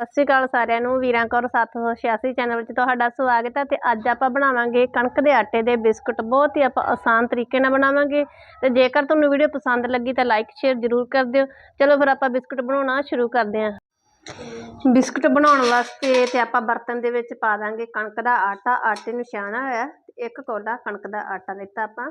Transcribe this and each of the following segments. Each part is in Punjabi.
ਸਤਿ ਸ਼੍ਰੀ ਅਕਾਲ ਸਾਰਿਆਂ ਨੂੰ, ਵੀਰਾਂ ਕੌਰ 786 ਚੈਨਲ ਵਿੱਚ ਤੁਹਾਡਾ ਸਵਾਗਤ ਹੈ ਤੇ ਅੱਜ ਆਪਾਂ ਬਣਾਵਾਂਗੇ ਕਣਕ ਦੇ ਆਟੇ ਦੇ ਬਿਸਕੁਟ। ਬਹੁਤ ਹੀ ਆਪਾਂ ਆਸਾਨ ਤਰੀਕੇ ਨਾਲ ਬਣਾਵਾਂਗੇ ਤੇ ਜੇਕਰ ਤੁਹਾਨੂੰ ਵੀਡੀਓ ਪਸੰਦ ਲੱਗੀ ਤਾਂ ਲਾਈਕ ਸ਼ੇਅਰ ਜ਼ਰੂਰ ਕਰ ਦਿਓ। ਚਲੋ ਫਿਰ ਆਪਾਂ ਬਿਸਕੁਟ ਬਣਾਉਣਾ ਸ਼ੁਰੂ ਕਰਦੇ ਹਾਂ। ਬਿਸਕੁਟ ਬਣਾਉਣ ਵਾਸਤੇ ਤੇ ਆਪਾਂ ਬਰਤਨ ਦੇ ਵਿੱਚ ਪਾ ਦਾਂਗੇ ਕਣਕ ਦਾ ਆਟਾ। ਆਟੇ ਨੂੰ ਛਾਣਾ ਹੋਇਆ ਇੱਕ ਕੋਲਾ ਕਣਕ ਦਾ ਆਟਾ ਲਿੱਤਾ ਆਪਾਂ।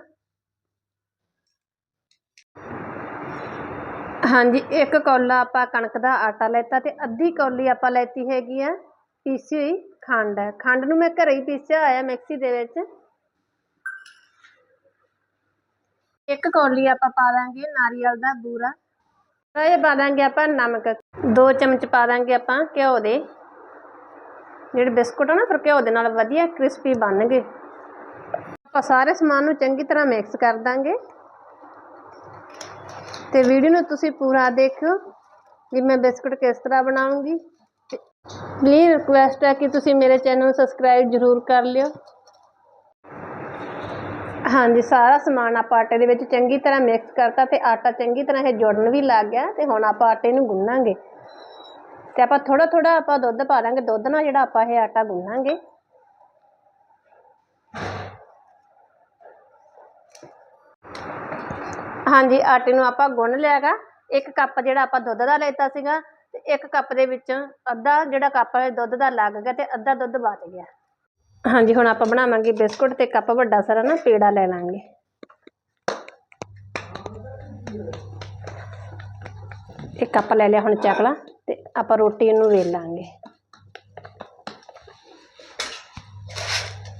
ਹਾਂਜੀ, ਇੱਕ ਕੌਲਾ ਆਪਾਂ ਕਣਕ ਦਾ ਆਟਾ ਲੈਤਾ ਤੇ ਅੱਧੀ ਕੌਲੀ ਆਪਾਂ ਲੈਤੀ ਹੈਗੀ ਆ ਪੀਸੀ ਹੋਈ ਖੰਡ। ਖੰਡ ਨੂੰ ਮੈਂ ਘਰੇ ਹੀ ਪੀਸਿਆ ਹੋਇਆ ਮਿਕਸੀ ਦੇ ਵਿੱਚ। ਇੱਕ ਕੌਲੀ ਆਪਾਂ ਪਾ ਦਾਂਗੇ ਨਾਰੀਅਲ ਦਾ ਬੂਰਾ। ਇਹ ਪਾ ਦਾਂਗੇ ਆਪਾਂ ਨਮਕ। ਦੋ ਚਮਚ ਪਾ ਦਾਂਗੇ ਆਪਾਂ ਘਿਓ ਦੇ। ਜਿਹੜੇ ਬਿਸਕੁਟ ਆ ਨਾ, ਫਿਰ ਘਿਓ ਦੇ ਨਾਲ ਵਧੀਆ ਕ੍ਰਿਸਪੀ ਬਣਨਗੇ। ਆਪਾਂ ਸਾਰੇ ਸਮਾਨ ਨੂੰ ਚੰਗੀ ਤਰ੍ਹਾਂ ਮਿਕਸ ਕਰ ਦਾਂਗੇ। ਤੇ ਵੀਡੀਓ ਨੂੰ ਤੁਸੀਂ ਪੂਰਾ ਦੇਖਿਓ ਵੀ ਮੈਂ ਬਿਸਕੁਟ ਕਿਸ ਤਰ੍ਹਾਂ ਬਣਾਉਂਗੀ। ਪਲੀਜ਼ ਰਿਕੁਐਸਟ ਹੈ ਕਿ ਤੁਸੀਂ ਮੇਰੇ ਚੈਨਲ ਨੂੰ ਸਬਸਕ੍ਰਾਈਬ ਜ਼ਰੂਰ ਕਰ ਲਿਓ। ਹਾਂਜੀ, ਸਾਰਾ ਸਮਾਨ ਆਪਾਂ ਆਟੇ ਦੇ ਵਿੱਚ ਚੰਗੀ ਤਰ੍ਹਾਂ ਮਿਕਸ ਕਰਤਾ ਤੇ ਆਟਾ ਚੰਗੀ ਤਰ੍ਹਾਂ ਇਹ ਜੁੜਨ ਵੀ ਲੱਗ ਗਿਆ ਤੇ ਹੁਣ ਆਪਾਂ ਆਟੇ ਨੂੰ ਗੁੰਨਾਂਗੇ। ਤੇ ਆਪਾਂ ਥੋੜਾ ਥੋੜਾ ਆਪਾਂ ਦੁੱਧ ਪਾ ਦਾਂਗੇ। ਦੁੱਧ ਨਾਲ ਜਿਹੜਾ ਆਪਾਂ ਇਹ ਆਟਾ ਗੁੰਨਾਂਗੇ ਹਾਂਜੀ, ਆਟੇ ਨੂੰ ਆਪਾਂ ਗੁੰਨ ਲਿਆਗਾ ਇੱਕ ਕੱਪ ਜਿਹੜਾ ਆਪਾਂ ਦੁੱਧ ਦਾ ਲੈਤਾ ਸੀਗਾ ਤੇ ਇੱਕ ਕੱਪ ਦੇ ਵਿੱਚ ਅੱਧਾ ਜਿਹੜਾ ਕੱਪ ਦੁੱਧ ਦਾ ਲੱਗ ਗਿਆ ਤੇ ਅੱਧਾ ਦੁੱਧ ਬਚ ਗਿਆ। ਹਾਂਜੀ, ਹੁਣ ਆਪਾਂ ਬਣਾਵਾਂਗੇ ਬਿਸਕੁਟ ਤੇ ਕੱਪ ਵੱਡਾ ਸਾਰਾ ਨਾ ਪੇੜਾ ਲੈ ਲਾਂਗੇ। ਇੱਕ ਕੱਪ ਲੈ ਲਿਆ ਹੁਣ ਚੱਕਲਾ ਤੇ ਆਪਾਂ ਰੋਟੀ ਨੂੰ ਵੇਲ ਲਾਂਗੇ।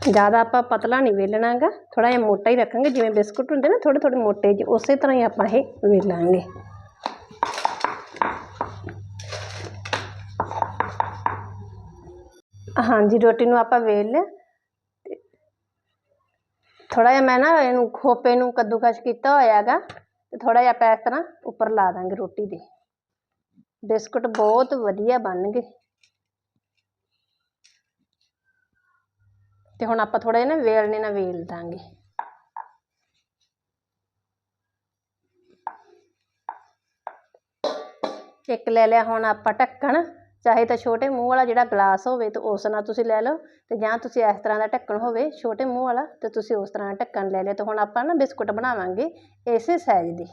ਜ਼ਿਆਦਾ ਆਪਾਂ ਪਤਲਾ ਨਹੀਂ ਵੇਲਣਾਗਾ ਥੋੜਾ ਜਿਹਾ ਮੋਟਾ ਹੀ ਰੱਖਾਂਗੇ, ਜਿਵੇਂ ਬਿਸਕੁਟ ਹੁੰਦੇ ਨਾ ਥੋੜੇ ਥੋੜੇ ਮੋਟੇ ਜਿਹੇ, ਉਸੇ ਤਰ੍ਹਾਂ ਹੀ ਆਪਾਂ ਇਹ ਵੇਲਾਂਗੇ। ਹਾਂਜੀ, ਰੋਟੀ ਨੂੰ ਆਪਾਂ ਵੇਲ ਲਿਆ। ਥੋੜਾ ਜਿਹਾ ਮੈਂ ਨਾ ਇਹਨੂੰ ਖੋਪੇ ਨੂੰ ਕੱਦੂਕਸ਼ ਕੀਤਾ ਹੋਇਆ ਹੈਗਾ ਤੇ ਥੋੜਾ ਜਿਹਾ ਆਪਾਂ ਇਸ ਤਰ੍ਹਾਂ ਉੱਪਰ ਲਾ ਦਾਂਗੇ ਰੋਟੀ ਦੇ। ਬਿਸਕੁਟ ਬਹੁਤ ਵਧੀਆ ਬਣਨਗੇ ਤੇ ਹੁਣ ਆਪਾਂ ਥੋੜਾ ਜਿਹਾ ਨਾ ਵੇਲਣੇ ਨਾਲ ਵੇਲ ਦਾਂਗੇ। ਇੱਕ ਲੈ ਲਿਆ ਹੁਣ ਆਪਾਂ ਢੱਕਣ, ਚਾਹੇ ਤਾਂ ਛੋਟੇ ਮੂੰਹ ਵਾਲਾ ਜਿਹੜਾ ਗਲਾਸ ਹੋਵੇ ਤੇ ਉਸ ਨਾਲ ਤੁਸੀਂ ਲੈ ਲਓ ਤੇ ਜਾਂ ਤੁਸੀਂ ਇਸ ਤਰ੍ਹਾਂ ਦਾ ਢੱਕਣ ਹੋਵੇ, ਛੋਟੇ ਮੂੰਹ ਵਾਲਾ ਤੇ ਤੁਸੀਂ ਉਸ ਤਰ੍ਹਾਂ ਢੱਕਣ ਲੈ ਲਿਆ ਤੇ ਹੁਣ ਆਪਾਂ ਨਾ ਬਿਸਕੁਟ ਬਣਾਵਾਂਗੇ ਇਸੇ ਸਾਈਜ਼ ਦੇ।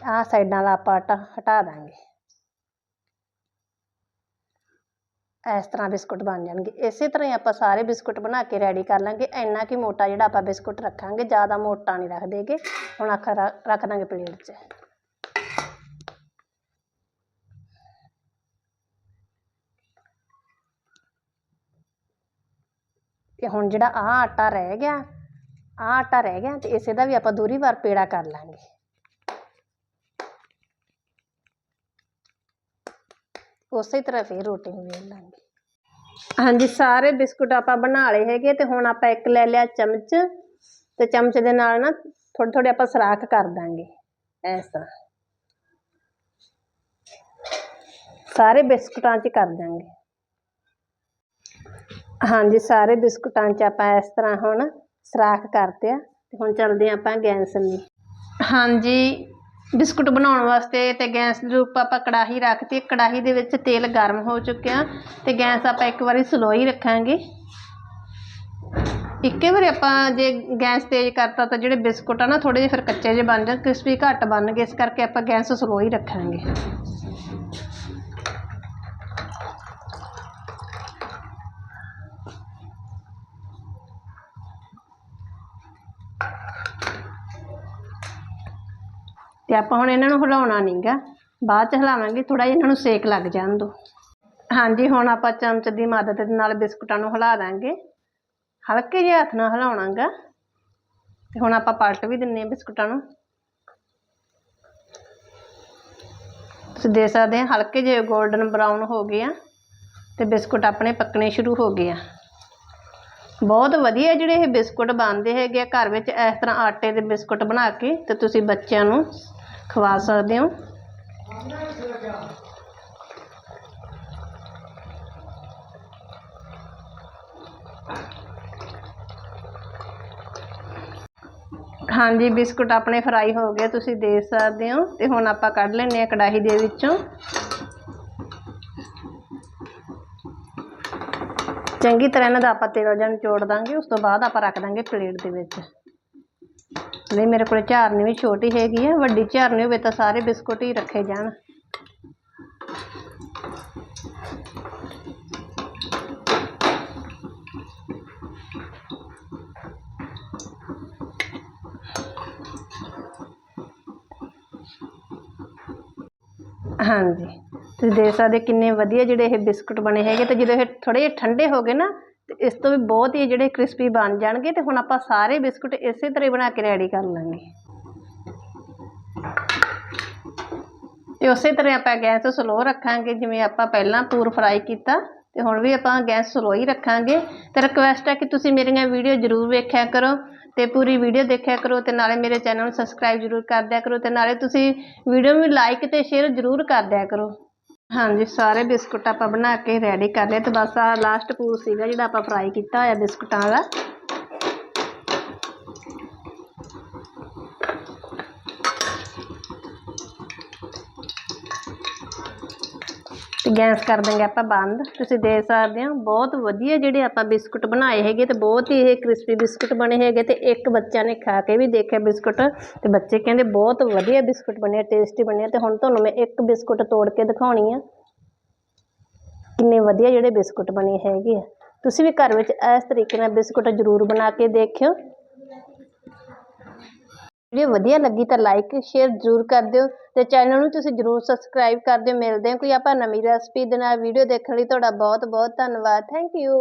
ਆਹ ਸਾਈਡਾਂ ਦਾ ਆਪਾਂ ਆਟਾ ਹਟਾ ਦਾਂਗੇ। ਇਸ ਤਰ੍ਹਾਂ ਬਿਸਕੁਟ ਬਣ ਜਾਣਗੇ। ਇਸੇ ਤਰ੍ਹਾਂ ਹੀ ਆਪਾਂ ਸਾਰੇ ਬਿਸਕੁਟ ਬਣਾ ਕੇ ਰੈਡੀ ਕਰ ਲਾਂਗੇ। ਇੰਨਾ ਕਿ ਮੋਟਾ ਜਿਹੜਾ ਆਪਾਂ ਬਿਸਕੁਟ ਰੱਖਾਂਗੇ, ਜ਼ਿਆਦਾ ਮੋਟਾ ਨਹੀਂ ਰੱਖ ਦੇਗੇ ਹੁਣ ਆਖਰ ਰੱਖ ਦਾਂਗੇ ਪਲੇਟ 'ਚ। ਤੇ ਹੁਣ ਜਿਹੜਾ ਆਹ ਆਟਾ ਰਹਿ ਗਿਆ, ਆਹ ਆਟਾ ਰਹਿ ਗਿਆ ਤੇ ਇਸੇ ਦਾ ਵੀ ਆਪਾਂ ਦੂਰੀ ਵਾਰ ਪੇੜਾ ਕਰ ਲਾਂਗੇ। ਉਸੇ ਤਰ੍ਹਾਂ ਫੇਰ ਰੋਟੀ ਨੂੰ ਵੇਲ ਲਾਂਗੇ। ਹਾਂਜੀ ਸਾਰੇ ਬਿਸਕੁਟ ਆਪਾਂ ਬਣਾ ਲਏ ਹੈਗੇ ਤੇ ਹੁਣ ਆਪਾਂ ਇੱਕ ਲੈ ਲਿਆ ਚਮਚ ਤੇ ਚਮਚ ਦੇ ਨਾਲ ਨਾ ਥੋੜੇ ਥੋੜੇ ਆਪਾਂ ਸਰਾਖ ਕਰ ਦਾਂਗੇ ਇਸ ਤਰ੍ਹਾਂ। ਸਾਰੇ ਬਿਸਕੁਟਾਂ 'ਚ ਕਰ ਦਾਂਗੇ। ਹਾਂਜੀ ਸਾਰੇ ਬਿਸਕੁਟਾਂ 'ਚ ਆਪਾਂ ਇਸ ਤਰ੍ਹਾਂ ਹੁਣ ਸਰਾਖ ਕਰਤੇ ਆ ਤੇ ਹੁਣ ਚੱਲਦੇ ਆਪਾਂ ਗੈਸ ਨੂੰ। ਹਾਂਜੀ ਬਿਸਕੁਟ ਬਣਾਉਣ ਵਾਸਤੇ ਤੇ ਗੈਸ ਦੇ ਉੱਪਰ ਆਪਾਂ ਕੜਾਹੀ ਰੱਖਤੀ ਕੜਾਹੀ ਦੇ ਵਿੱਚ ਤੇਲ ਗਰਮ ਹੋ ਚੁੱਕਿਆ। ਤੇ ਗੈਸ ਆਪਾਂ ਇੱਕ ਵਾਰੀ ਸਲੋ ਹੀ ਰੱਖਾਂਗੇ। ਇੱਕੇ ਵਾਰੀ ਆਪਾਂ ਜੇ ਗੈਸ ਤੇਜ਼ ਕਰਤਾ ਤਾਂ ਜਿਹੜੇ ਬਿਸਕੁਟ ਆ ਨਾ ਥੋੜੇ ਜਿਹੇ ਫਿਰ ਕੱਚੇ ਜਿਹੇ ਬਣ ਜਾਣ, ਕ੍ਰਿਸਪੀ ਘੱਟ ਬਣਨਗੇ ਇਸ ਕਰਕੇ ਆਪਾਂ ਗੈਸ ਸਲੋ ਹੀ ਰੱਖਾਂਗੇ। ਤੇ ਆਪਾਂ ਹੁਣ ਇਹਨਾਂ ਨੂੰ ਹਿਲਾਉਣਾ ਨਹੀਂਗਾ ਬਾਅਦ ਚ ਹਿਲਾਵਾਂਗੇ ਥੋੜਾ ਜਿਹਾ ਇਹਨਾਂ ਨੂੰ ਸੇਕ ਲੱਗ ਜਾਣ ਦੋ। ਹਾਂਜੀ, ਹੁਣ ਆਪਾਂ ਚਮਚ ਦੀ ਮਦਦ ਦੇ ਨਾਲ ਬਿਸਕੁਟਾਂ ਨੂੰ ਹਿਲਾ ਦਾਂਗੇ। ਹਲਕੇ ਜਿਹੇ ਹੱਥ ਨਾਲ ਹਿਲਾਉਣਾਗਾ। ਤੇ ਹੁਣ ਆਪਾਂ ਪਲਟ ਵੀ ਦਿੰਨੇ ਆ ਬਿਸਕੁਟਾਂ ਨੂੰ। ਤੁਸੀਂ ਦੇਖ ਸਕਦੇ ਆ, ਹਲਕੇ ਜਿਹੇ 골ਡਨ ਬਰਾਊਨ ਹੋ ਗਏ ਆ ਤੇ ਬਿਸਕੁਟ ਆਪਣੇ ਪੱਕਣੇ ਸ਼ੁਰੂ ਹੋ ਗਏ ਆ। ਬਹੁਤ ਵਧੀਆ ਜਿਹੜੇ ਇਹ ਬਿਸਕੁਟ ਬਣਦੇ ਹੈਗੇ ਆ ਘਰ ਵਿੱਚ, ਇਸ ਤਰ੍ਹਾਂ ਆਟੇ ਦੇ ਬਿਸਕੁਟ ਬਣਾ ਕੇ ਤੇ ਤੁਸੀਂ ਬੱਚਿਆਂ ਨੂੰ ਖਵਾ ਸਕਦੇ ਹੋ। ਹਾਂਜੀ, ਬਿਸਕੁਟ ਆਪਣੇ ਫਰਾਈ ਹੋ ਗਏ, ਤੁਸੀਂ ਦੇਖ ਸਕਦੇ ਹੋ। ਤੇ ਹੁਣ ਆਪਾਂ ਕੱਢ ਲੈਂਦੇ ਆ ਕੜਾਹੀ ਦੇ ਵਿੱਚੋਂ। ਚੰਗੀ ਤਰ੍ਹਾਂ ਇਹਨਾਂ ਦਾ ਆਪਾਂ ਤੇਲ ਜਾਂ ਨਿਚੋੜ ਦਾਂਗੇ, ਉਸ ਤੋਂ ਬਾਅਦ ਆਪਾਂ ਰੱਖ ਦਾਂਗੇ ਪਲੇਟ ਦੇ ਵਿੱਚ। ਲਈ ਮੇਰੇ ਕੋਲ ਝਾਰਨੀ ਵੀ ਛੋਟੀ ਹੈਗੀ ਹੈ ਵੱਡੀ ਝਾਰਨੀ ਹੋਵੇ ਤਾਂ ਸਾਰੇ ਬਿਸਕੁਟ ਹੀ ਰੱਖੇ ਜਾਣ ਹਾਂਜੀ ਤੁਸੀਂ ਦੇਖ ਸਕਦੇ ਕਿੰਨੇ ਵਧੀਆ ਜਿਹੜੇ ਇਹ ਬਿਸਕੁਟ ਬਣੇ ਹੈਗੇ ਤੇ ਜਦੋਂ ਇਹ ਥੋੜੇ ਜਿਹੇ ਠੰਡੇ ਹੋ ਗਏ ਨਾ ਤੇ ਇਸ ਤੋਂ ਵੀ ਬਹੁਤ ਹੀ ਜਿਹੜੇ ਕ੍ਰਿਸਪੀ ਬਣ ਜਾਣਗੇ ਤੇ ਹੁਣ ਆਪਾਂ ਸਾਰੇ ਬਿਸਕੁਟ ਇਸੇ ਤਰ੍ਹਾਂ ਹੀ ਬਣਾ ਕੇ ਰੈਡੀ ਕਰ ਲਾਂਗੇ। ਤੇ ਉਸੇ ਤਰ੍ਹਾਂ ਆਪਾਂ ਗੈਸ ਸਲੋ ਰੱਖਾਂਗੇ, ਜਿਵੇਂ ਆਪਾਂ ਪਹਿਲਾਂ ਪੂਰ ਫਰਾਈ ਕੀਤਾ, ਤੇ ਹੁਣ ਵੀ ਆਪਾਂ ਗੈਸ ਸਲੋ ਹੀ ਰੱਖਾਂਗੇ। ਤੇ ਰਿਕਵੈਸਟ ਹੈ ਕਿ ਤੁਸੀਂ ਮੇਰੀਆਂ ਵੀਡੀਓ ਜ਼ਰੂਰ ਵੇਖਿਆ ਕਰੋ ਤੇ ਪੂਰੀ ਵੀਡੀਓ ਦੇਖਿਆ ਕਰੋ ਤੇ ਨਾਲੇ ਮੇਰੇ ਚੈਨਲ ਨੂੰ ਸਬਸਕ੍ਰਾਈਬ ਜ਼ਰੂਰ ਕਰ ਦਿਆ ਕਰੋ ਤੇ ਨਾਲੇ ਤੁਸੀਂ ਵੀਡੀਓ ਨੂੰ ਲਾਈਕ ਤੇ ਸ਼ੇਅਰ ਜ਼ਰੂਰ ਕਰ ਦਿਆ ਕਰੋ। ਹਾਂਜੀ, ਸਾਰੇ ਬਿਸਕੁਟ ਆਪਾਂ ਬਣਾ ਕੇ ਰੈਡੀ ਕਰ ਲਏ ਤੇ ਬਸ ਆ ਲਾਸਟ ਪੂਰ ਸੀਗਾ ਜਿਹੜਾ ਆਪਾਂ ਫਰਾਈ ਕੀਤਾ ਹੋਇਆ ਬਿਸਕੁਟਾਂ ਦਾ। ਗੈਸ ਕਰ ਦਾਂਗੇ ਆਪਾਂ ਬੰਦ। ਤੁਸੀਂ ਦੇਖ ਸਕਦੇ ਹੋ, ਬਹੁਤ ਵਧੀਆ ਜਿਹੜੇ ਆਪਾਂ ਬਿਸਕੁਟ ਬਣਾਏ ਹੈਗੇ ਤੇ ਬਹੁਤ ਹੀ ਇਹ ਕ੍ਰਿਸਪੀ ਬਿਸਕੁਟ ਬਣੇ ਹੈਗੇ ਤੇ ਇੱਕ ਬੱਚਾ ਨੇ ਖਾ ਕੇ ਵੀ ਦੇਖਿਆ ਬਿਸਕੁਟ ਤੇ ਬੱਚੇ ਕਹਿੰਦੇ ਬਹੁਤ ਵਧੀਆ ਬਿਸਕੁਟ ਬਣਿਆ, ਟੇਸਟੀ ਬਣਿਆ ਆ ਤੇ ਹੁਣ ਤੁਹਾਨੂੰ ਮੈਂ ਇੱਕ ਬਿਸਕੁਟ ਤੋੜ ਕੇ ਦਿਖਾਉਣੀ ਆ। ਕਿੰਨੇ ਵਧੀਆ ਜਿਹੜੇ ਬਿਸਕੁਟ ਬਣੇ ਹੈਗੇ ਆ। ਤੁਸੀਂ ਵੀ ਘਰ ਵਿੱਚ ਇਸ ਤਰੀਕੇ ਨਾਲ ਬਿਸਕੁਟ ਜ਼ਰੂਰ ਬਣਾ ਕੇ ਦੇਖਿਓ। ਵੀਡੀਓ ਵਧੀਆ ਲੱਗੀ ਤਾਂ ਲਾਈਕ ਸ਼ੇਅਰ ਜ਼ਰੂਰ ਕਰ ਦਿਓ ਤੇ ਚੈਨਲ ਨੂੰ ਤੁਸੀਂ ਜ਼ਰੂਰ ਸਬਸਕ੍ਰਾਈਬ ਕਰ ਦਿਓ। ਮਿਲਦੇ ਹਾਂ ਕੋਈ ਆਪਾਂ ਨਵੀਂ ਰੈਸਪੀ ਦੇ ਨਾਲ। ਵੀਡੀਓ ਦੇਖਣ ਲਈ ਤੁਹਾਡਾ ਬਹੁਤ ਬਹੁਤ ਧੰਨਵਾਦ। Thank you